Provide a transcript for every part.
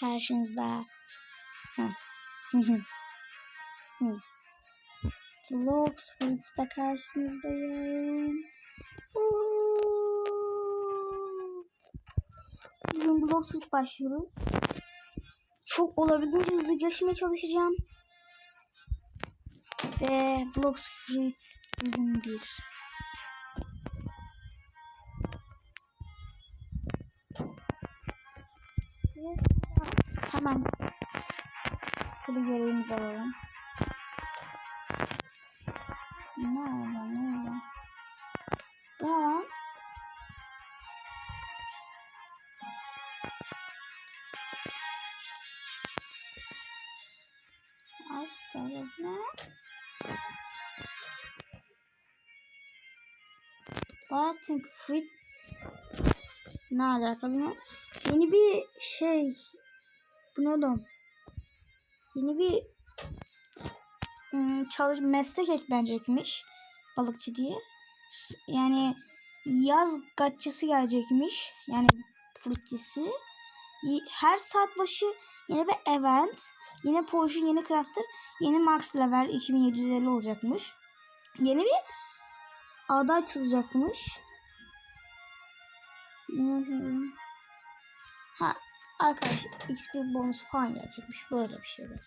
karşınızda. Vlogs Fruits'ta karşınızdayım. Bugün Vlogs Fruits başlıyoruz. Çok olabildiğince hızlı geçmeye çalışacağım. Ve Vlogs Fruits bölüm 1. Hemen Şöyle görevimizi alalım. Ne oldu? Ne oldu? Bu ne lan? Hasta ne? Zaten fit ne alakalı? Yeni bir şey bu ne? Yeni bir ım, çalış meslek eklenecekmiş balıkçı diye. Yani yaz gatçası gelecekmiş. Yani. Y- Her saat başı yeni bir event. Yine Porsche, yeni Crafter, yeni Max Level 2750 olacakmış. Yeni bir ada açılacakmış. Ha arkadaş XP bonus falan gelecekmiş. Böyle bir şeyler.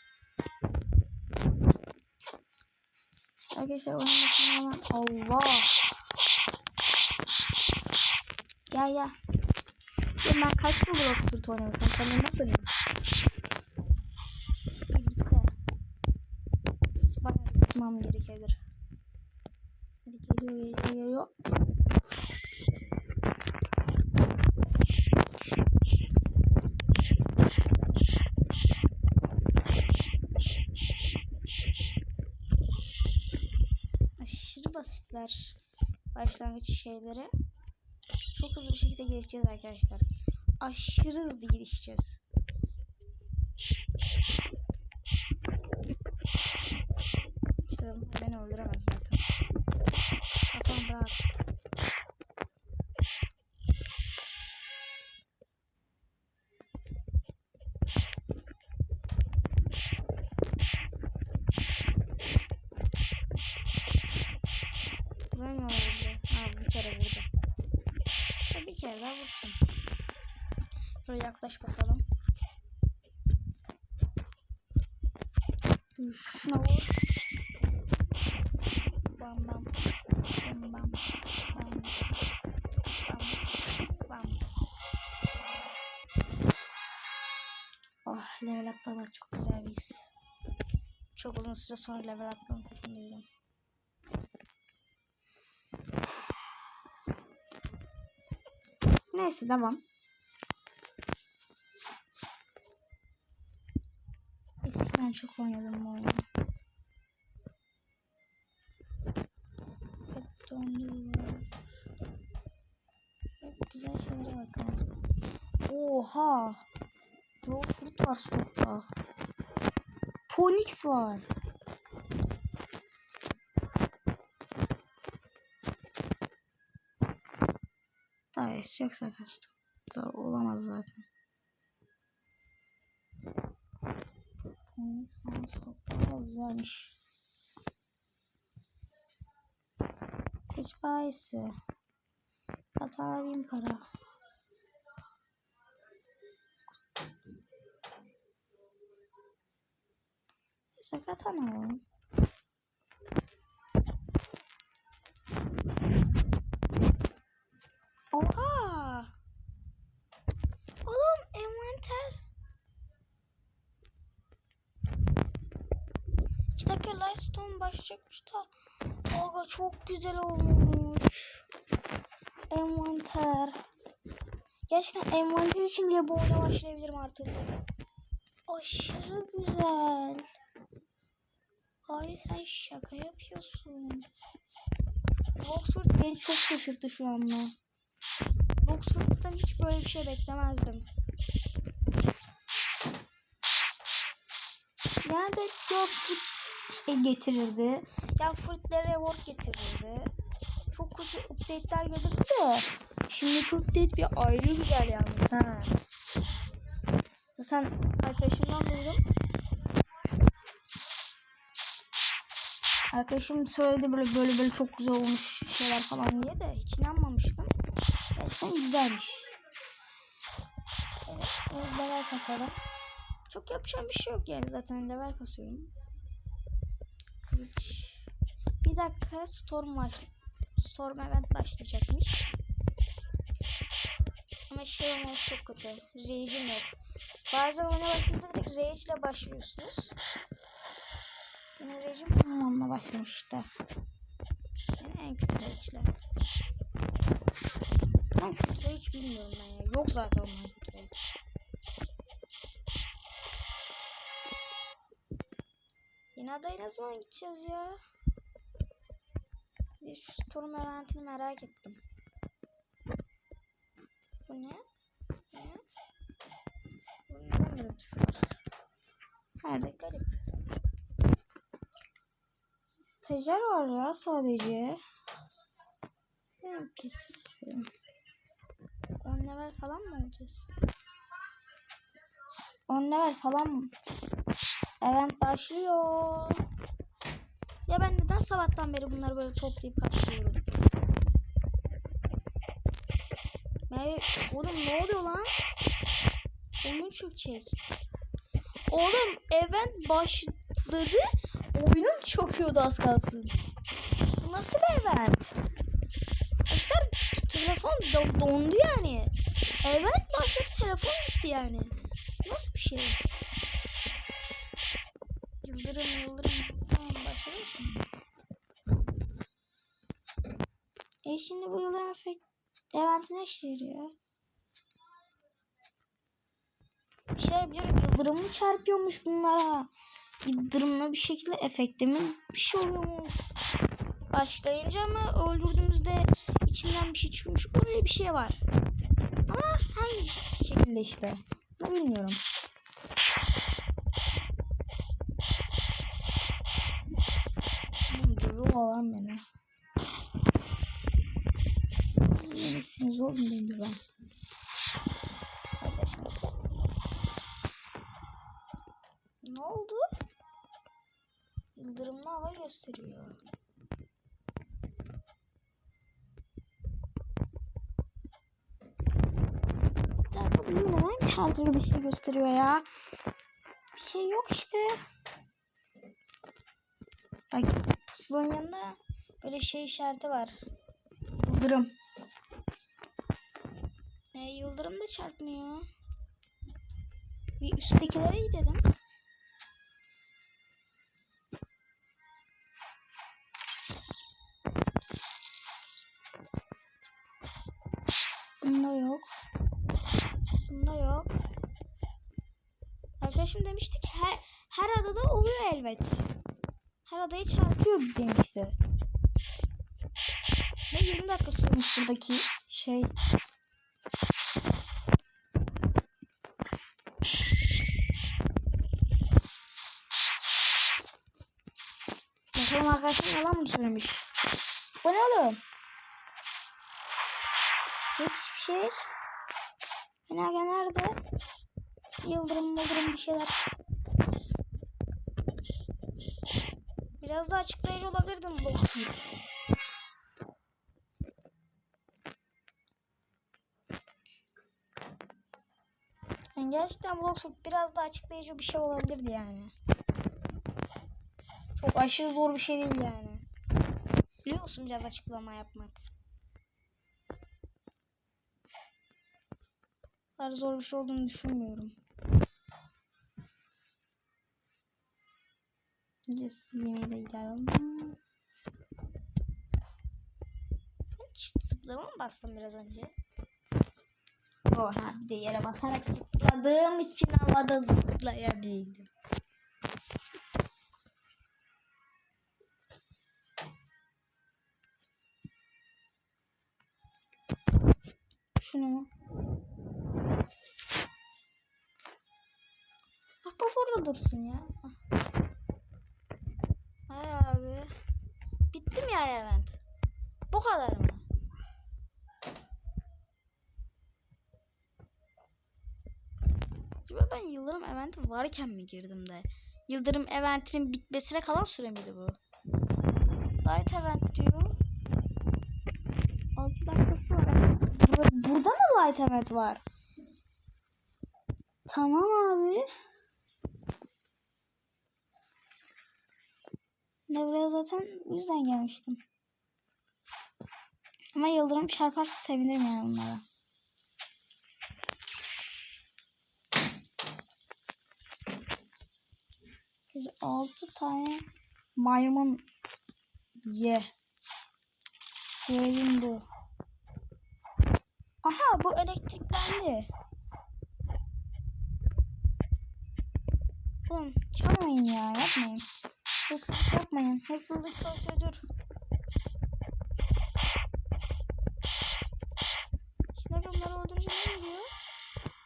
Arkadaşlar oynamasın hemen. Allah. Gel gel. Ya ben kaç yıldır Oxford oynuyorum. Sen nasıl oynuyorsun? Hadi git de. Bayağı gitmem gerekebilir. Hadi geliyor geliyor geliyor. Basitler başlangıç şeyleri. Çok hızlı bir şekilde gelişeceğiz arkadaşlar. Aşırı hızlı gelişeceğiz. İşte beni öldüremez zaten. Kafam rahat. Şöyle yaklaş basalım. Şuna vur. Bam bam. Bam bam. Bam. Bam. Bam. Oh level atlamak çok güzel bir. Çok uzun süre sonra level atlama sesini duydum. Neyse devam. Eskiden çok oynadım bu oyunu. Hep donduruyor. Hep güzel şeylere bakalım. Oha! Raw fruit var stokta. Ponix var. Hayır yok zaten stokta. Olamaz zaten. Aa, güzelmiş. Dış bayisi. Hatalar bin para. Neyse katana alalım. Oha! Oğlum envanter. İki dakika Başlayacakmış da. Aga çok güzel olmuş. Envanter. Gerçekten envanter için bile bu oyuna başlayabilirim artık. Aşırı güzel. Abi sen şaka yapıyorsun. Oxford beni çok şaşırttı şu anda. Oxford'dan hiç böyle bir şey beklemezdim. Yani de ya fruit şey getirirdi. Ya fruitlere reward getirirdi. Çok kötü update'ler gelirdi de. Şimdiki update bir ayrı güzel yalnız ha. Zaten arkadaşımdan duydum. Arkadaşım söyledi böyle böyle böyle çok güzel olmuş şeyler falan diye de hiç inanmamıştım. Gerçekten güzelmiş. Evet, biraz level kasalım. Çok yapacağım bir şey yok yani zaten level kasıyorum. Kılıç. Bir dakika Storm baş Storm event başlayacakmış. Ama şey olması çok kötü. Rage'im yok. Bazen oyuna başladığınızda direkt Rage ile başlıyorsunuz. Benim Rage'im onunla başlamıştı. Yani en kötü Rage ile. En kötü Rage bilmiyorum ben ya. Yok zaten onun Yine adaya ne zaman gideceğiz ya? Bir şu Storm eventini merak ettim. Bu ne? Bu ne? Bu neden böyle tuş var? Hadi garip. Stajyer var ya sadece. En pis. 10 level falan mı olacağız? 10 level falan mı? Event başlıyor. Ya ben neden sabahtan beri bunları böyle toplayıp kasıyorum? Ben, oğlum ne oluyor lan? Oyun çökecek. Oğlum event başladı. Oyunum çöküyordu az kalsın. Nasıl bir event? İşte telefon do- dondu yani. Event başladı telefon gitti yani. Nasıl bir şey? Yıldırım yıldırım. Tamam başladı mı şimdi? E şimdi bu yıldırım efekt eventi ne işe yarıyor? Şey biliyorum yıldırımı çarpıyormuş bunlara. Yıldırımla bir şekilde efekte mi bir şey oluyormuş. Başlayınca ama öldürdüğümüzde içinden bir şey çıkmış. Öyle bir şey var. Ama hangi şekilde işte? Ne bilmiyorum. Dövüyorlar lan beni. Siz iyi misiniz oğlum beni bir de. Ne oldu? Yıldırımlı hava gösteriyor. Ya bu düğme neden her türlü bir şey gösteriyor ya? Bir şey yok işte. Bak pusulanın yanında böyle şey işareti var. Yıldırım. E, yıldırım da çarpmıyor. Bir üsttekilere gidelim. Bunda yok. Bunda yok. Arkadaşım demişti ki her, her adada oluyor elbet. Her adayı çarpıyor demişti. Ve 20 dakika sürmüş buradaki şey. Bakalım arkadaşım yalan mı söylemiş? Bu ne oğlum? Yok hiçbir şey. Fena nerede? Yıldırım yıldırım bir şeyler. Biraz daha açıklayıcı olabilirdin Lockheed. Yani gerçekten Bloxwood biraz daha açıklayıcı bir şey olabilirdi yani. Çok aşırı zor bir şey değil yani. Biliyor musun biraz açıklama yapmak? Kadar zor bir şey olduğunu düşünmüyorum. Yes, yemeği de gidelim. Ben çift zıplama mı bastım biraz önce? Oha bir de yere basarak zıpladığım için havada zıplayabildim. Şunu mu? Bak bu burada dursun ya. Hah. Hay abi. Bitti mi ya event? Bu kadar mı? Acaba ben Yıldırım eventi varken mi girdim de? Yıldırım eventinin bitmesine kalan süre miydi bu? Light event diyor. 6 dakikası var. Bur- Burada mı light event var? Tamam abi. Buraya zaten bu yüzden gelmiştim. Ama yıldırım çarparsa sevinirim yani bunlara. Bir altı tane maymun ye. Görelim bu. Aha bu elektriklendi. Oğlum çalmayın ya yapmayın. Hırsızlık yapmayın. Hırsızlık kötüdür. Şimdi bunları öldürünce ne geliyor?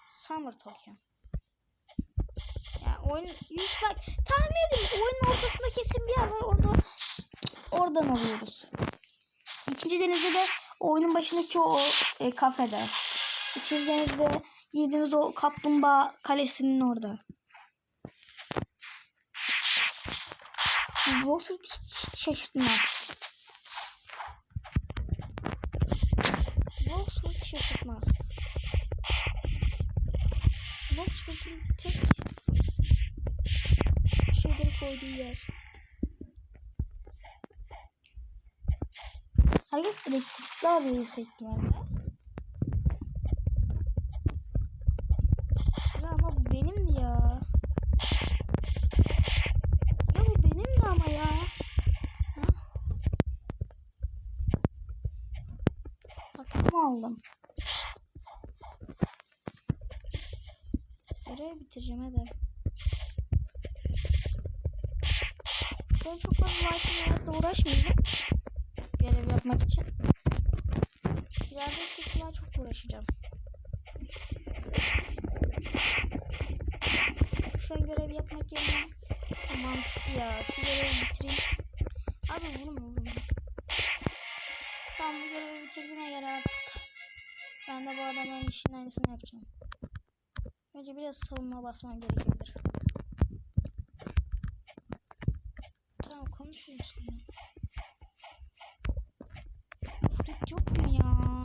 Summer token. Ya oyun 100 bak tahmin edin oyunun ortasında kesin bir yer var orada oradan alıyoruz. İkinci denizde de oyunun başındaki o e, kafede. Üçüncü denizde yediğimiz o kaplumbağa kalesinin orada. Bloxford hiç, hiç şaşırtmaz. Bloxford şaşırtmaz. Bloxford'un tek şeyleri koyduğu yer. Herkes elektrikli arıyor yüksek ihtimalle. Ya ama bu benimdi ya. Ya bu benimdi ama ya. Ha? Aklımı aldım. Görev bitireceğim hadi. An çok fazla lighting eventle uğraşmıyorum. Görev yapmak için. İleride yüksek ihtimal çok uğraşacağım. Şu an görev yapmak yerine mantıklı ya. Şu görevi bitireyim. Abi vurma Tamam bu görevi bitirdiğime göre artık. Ben de bu adamların işinin aynısını yapacağım. Önce biraz savunma basmam gerekebilir. Tamam konuşurum sonra. Fruit yok mu ya?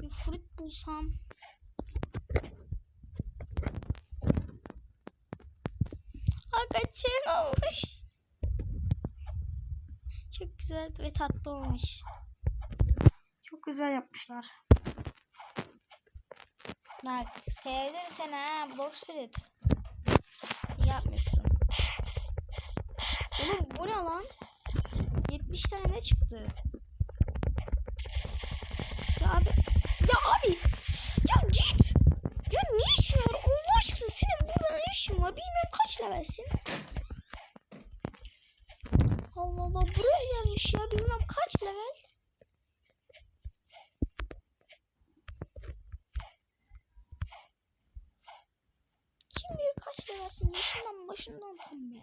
Bir fruit bulsam. Hakikaten olmuş. Güzel ve tatlı olmuş. Çok güzel yapmışlar. Bak sevdim seni ha. İyi yapmışsın. Oğlum bu ne lan? 70 tane ne çıktı? Ya abi. Ya abi. Ya git. Ya ne işin var? Allah aşkına senin burada ne işin var? Bilmiyorum kaç levelsin. Allah Allah buraya gelmiş ya. Bilmem kaç level. Kim bilir kaç levelsin? Yaşından başından tam be.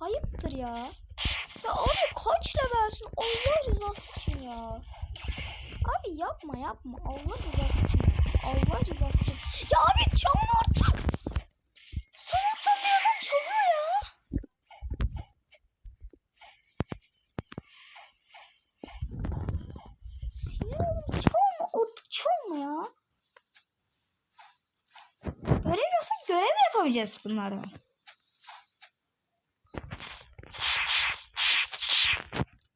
Ayıptır ya. Ya abi kaç levelsin? Allah rızası için ya. Abi yapma yapma. Allah rızası için. Allah rızası için. Ya abi çalın artık. Sabahtan bir adam çalıyor ya. Sinir oğlum çalma artık çalma ya. Görev yoksa görev de yapamayacağız bunlardan.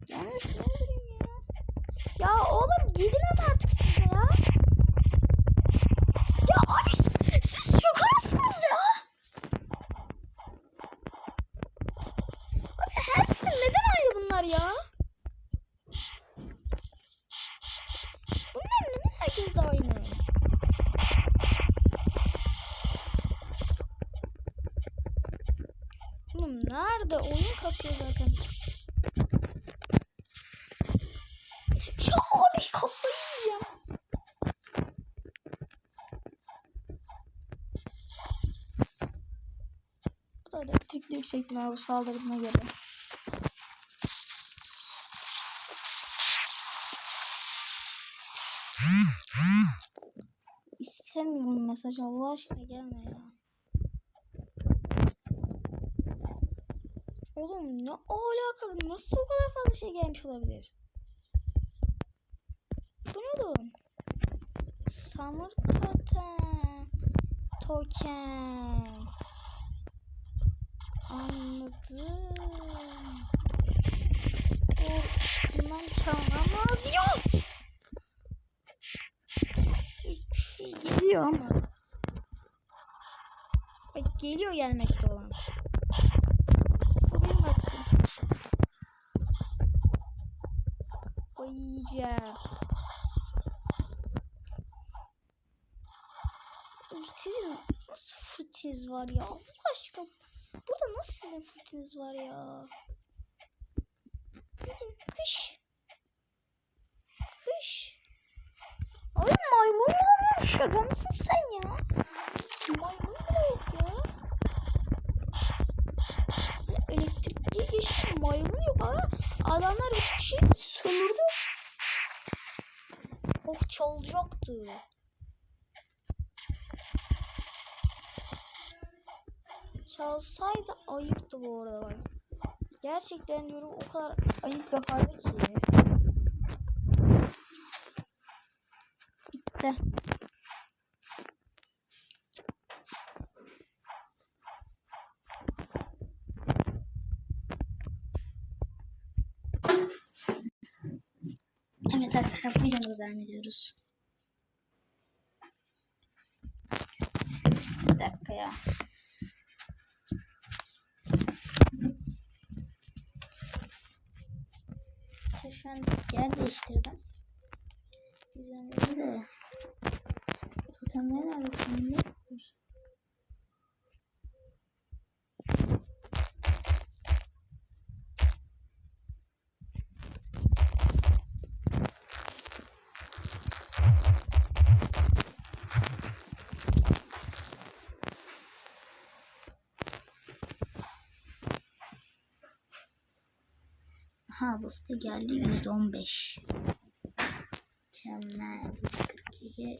Yani şunu öldüreyim ya. Ya oğlum gidin ama artık siz de ya. Ya abi siz, siz şaka mısınız ya? Abi herkesin neden aynı bunlar ya? Bunlar neden herkes de aynı? Oğlum nerede? Oyun kasıyor zaten. Ya abi kafayı yiyeceğim. Bu da elektrikli yüksek ihtimal bu saldırına göre. İstemiyorum mesaj Allah aşkına gelme ya. Oğlum ne alaka? Nasıl o kadar fazla şey gelmiş olabilir? Bu ne oğlum? Summer totem. Token. Anladım. Bu bundan çalmamaz. Yok. Geliyor ama. Bak geliyor gelmekte olan. Bu benim hakkım. Koyacağım. Sizin nasıl fırtınız var ya? Allah aşkına. Burada nasıl sizin fırtınız var ya? Gidin kış. Kış. Ay maymun mu olmuş? Şaka mısın sen ya? Maymun bile yok ya. Elektrikliye geçti maymun yok ama adamlar bütün şeyi sömürdü. Oh çalacaktı. Çalsaydı ayıptı bu arada bak. Gerçekten diyorum o kadar ayıp yapardı ki. Bitti. Evet arkadaşlar videomuza devam ediyoruz. Bir dakika ya. Şu an yer değiştirdim. Güzel böyle de. Totemler nerede? Totemler Ha site geldi %15. Mükemmel 142.